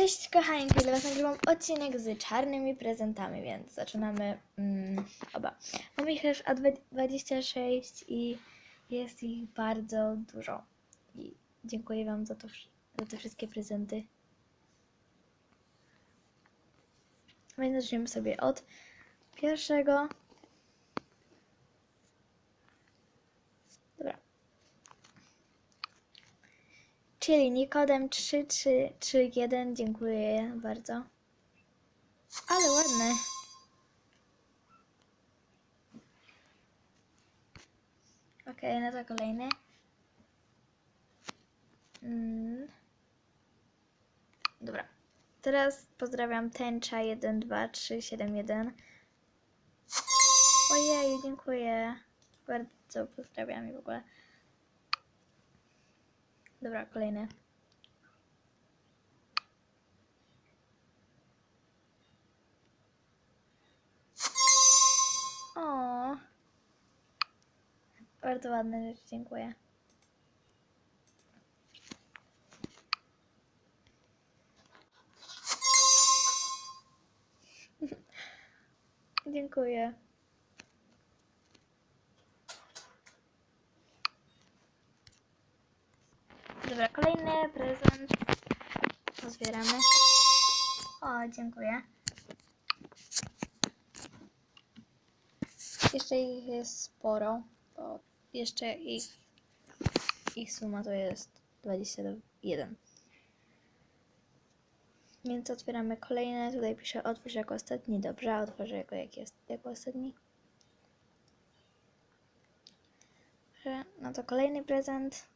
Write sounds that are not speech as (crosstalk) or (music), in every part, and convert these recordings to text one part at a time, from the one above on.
Cześć kochani, dla Was nagrywam odcinek z czarnymi prezentami, więc zaczynamy mm, oba. Mam ich już od 26 i jest ich bardzo dużo. I dziękuję Wam za, to, za te wszystkie prezenty. Więc zaczniemy sobie od pierwszego. Dobra. Czyli Nikodem 3331, dziękuję bardzo. Ale ładne. Okej, no to kolejny. Mm. Dobra. Teraz pozdrawiam tęcza 12371. Ojej, dziękuję. Bardzo pozdrawiam i w ogóle. Dobra, kolejny. O. Bardzo ładne rzeczy, dziękuję. (laughs) Dziękuję. Dobra, kolejny prezent. Otwieramy. O, dziękuję. Jeszcze ich jest sporo, bo jeszcze ich, ich suma to jest 21. Więc otwieramy kolejne. Tutaj pisze otwórz jako ostatni. Dobrze, otworzę go jak jest jako ostatni. No to kolejny prezent.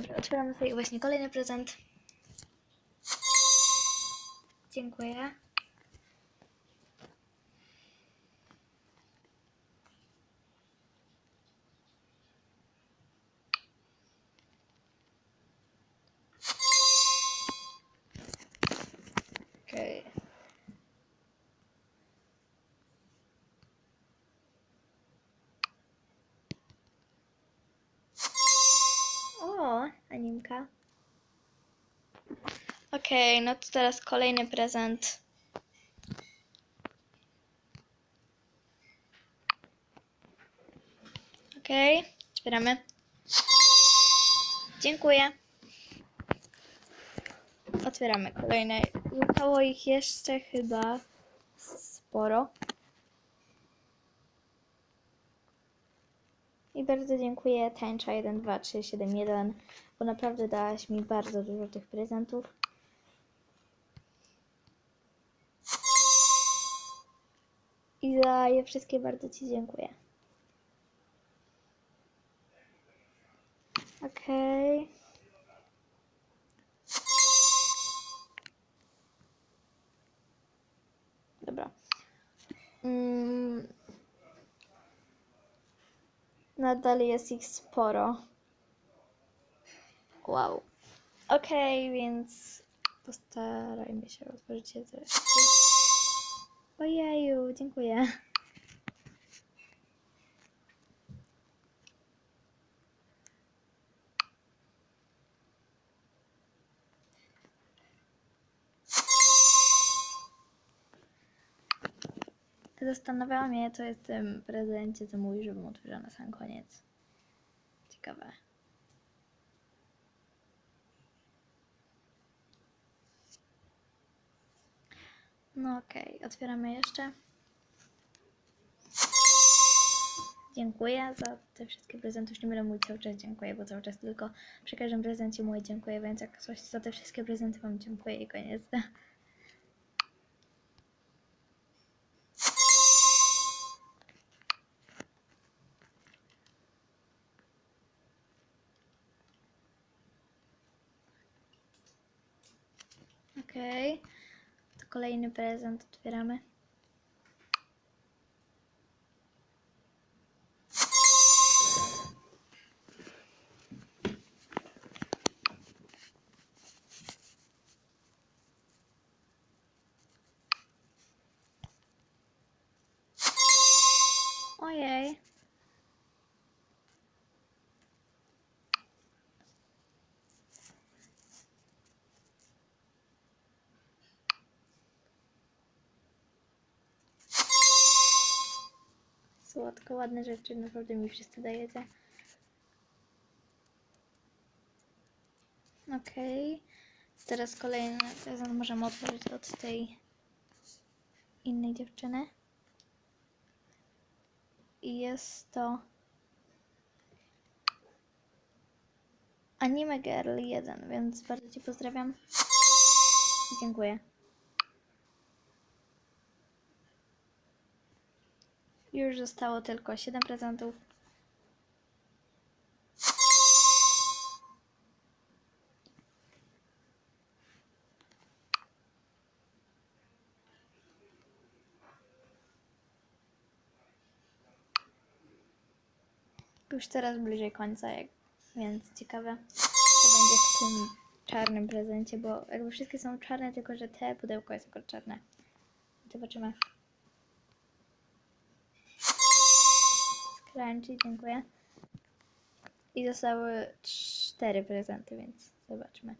Dobra, otwieramy sobie właśnie kolejny prezent. Dziękuję. Okej. O, Okej, no to teraz kolejny prezent. Okej, otwieramy. Dziękuję. Otwieramy kolejne. Zostało ich jeszcze chyba sporo. I bardzo dziękuję Tańcza 12371, bo naprawdę dałaś mi bardzo dużo tych prezentów. I za je wszystkie bardzo Ci dziękuję. Okej. Dobra. Mm. Nadal jest ich sporo. Wow. Okej, więc postarajmy się otworzyć je też. Ojeju, dziękuję. Zastanawiała mnie, co jest w tym prezencie, co mówi, żebym otworzyła na sam koniec. Ciekawe. No okej, otwieramy jeszcze. Dziękuję za te wszystkie prezenty. Już nie będę mówić cały czas dziękuję, bo cały czas tylko przy każdym prezencie mówię dziękuję, więc jak coś za te wszystkie prezenty wam dziękuję i koniec. (laughs) Okej. To kolejny prezent otwieramy. Ojej. Tylko ładne rzeczy, naprawdę mi wszyscy dajecie. Okej. Teraz kolejny prezent możemy otworzyć od tej innej dziewczyny. I jest to Anime Girl 1, więc bardzo Cię pozdrawiam. Dziękuję. Już zostało tylko 7 prezentów. Już teraz bliżej końca, więc ciekawe, co będzie w tym czarnym prezencie, bo jakby wszystkie są czarne, tylko że te pudełko jest tylko czarne. Zobaczymy. Crunchy, dziękuję. I zostały cztery prezenty, więc zobaczmy.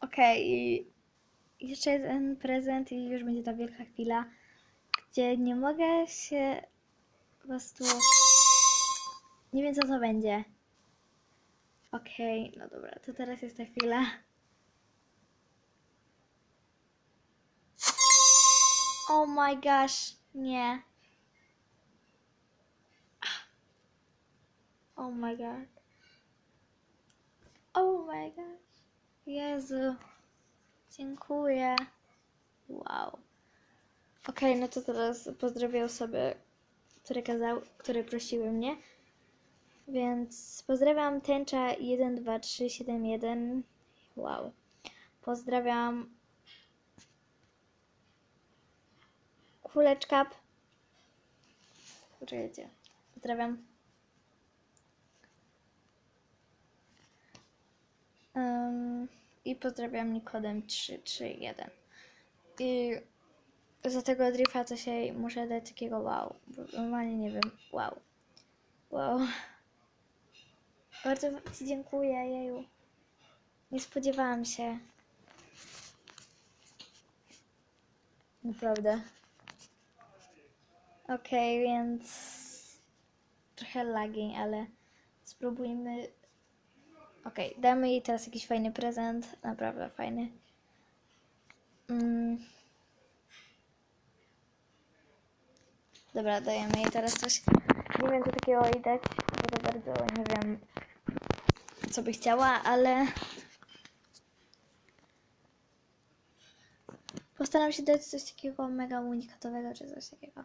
Okej, i jeszcze jeden prezent i już będzie ta wielka chwila, gdzie nie mogę się po prostu... Nie wiem, co to będzie. Okej, no dobra, to teraz jest ta chwila. Oh my gosh, nie. Oh my god. Oh my gosh. Jezu. Dziękuję. Wow. Okej, no to teraz pozdrowię osoby, które kazały, które prosiły mnie. Więc pozdrawiam tęcza 12371. Wow. Pozdrawiam kuleczka. Poczekajcie. Pozdrawiam. Ym, I pozdrawiam Nikodem 331. I za tego drifa to się muszę dać takiego wow. Normalnie nie wiem. Wow. Wow. Bardzo Ci dziękuję, jeju. Nie spodziewałam się. Naprawdę. Okej, więc trochę lagi, ale spróbujmy. Okej, damy jej teraz jakiś fajny prezent. Naprawdę fajny. Mm. Dobra, dajemy jej teraz coś. Nie wiem, co takiego jej dać, bo za bardzo nie wiem, co by chciała, ale postaram się dać coś takiego mega unikatowego, czy coś takiego.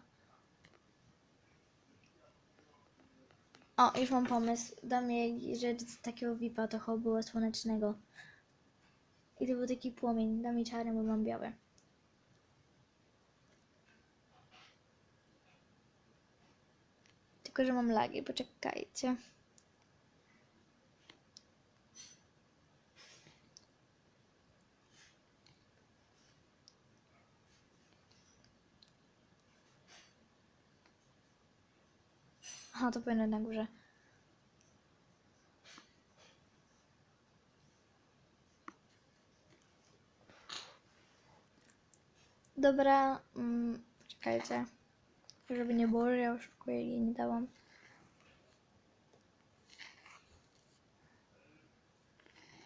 O, już mam pomysł. Dam jej rzecz z takiego VIPa, to było słonecznego. I to był taki płomień. Dam jej czarny, bo mam białe. Tylko, że mam lagi, poczekajcie. Aha, to powinno na górze. Dobra, mm, czekajcie. Żeby nie było, że ja oszukuję jej nie dałam.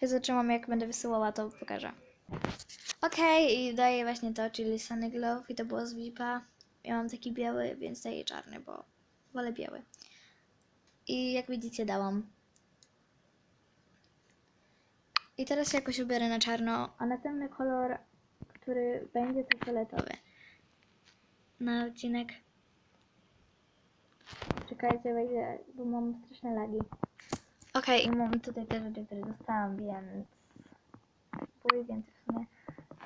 Ja zaczęłam, jak będę wysyłała, to pokażę. Okej, i daję właśnie to, czyli Sunny Glove i to było z VIPa. Ja mam taki biały, więc daję czarny, bo wolę biały. I jak widzicie, dałam. I teraz się jakoś ubiorę na czarno, a następny kolor, który będzie, to fioletowy. Na odcinek. Czekajcie, wejdę, bo mam straszne lagi. Okej, i mam tutaj te rzeczy, które dostałam, więc... Ich więcej w sumie.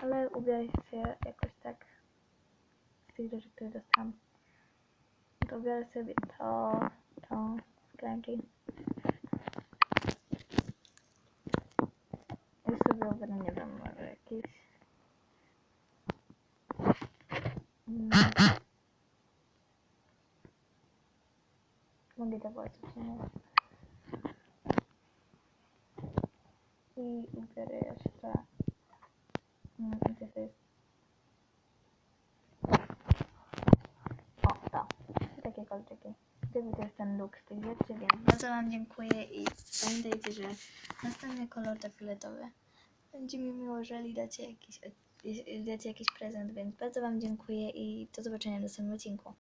Ale ubiorę się jakoś tak z tych rzeczy, które dostałam. To biorę sobie to, to, sklęki. I sobie ubiorę, nie wiem, może jakieś... Mm. Nie? I ubiorę jeszcze... Mm, gdzie to jest? O, to. Takie kolczyki. Gdyby to jest ten look z tych rzeczy, więc bardzo Wam dziękuję i pamiętajcie, że następny kolor to fioletowy. Będzie mi miło, jeżeli dacie jakiś, dacie jakiś prezent, więc bardzo Wam dziękuję i do zobaczenia w następnym odcinku.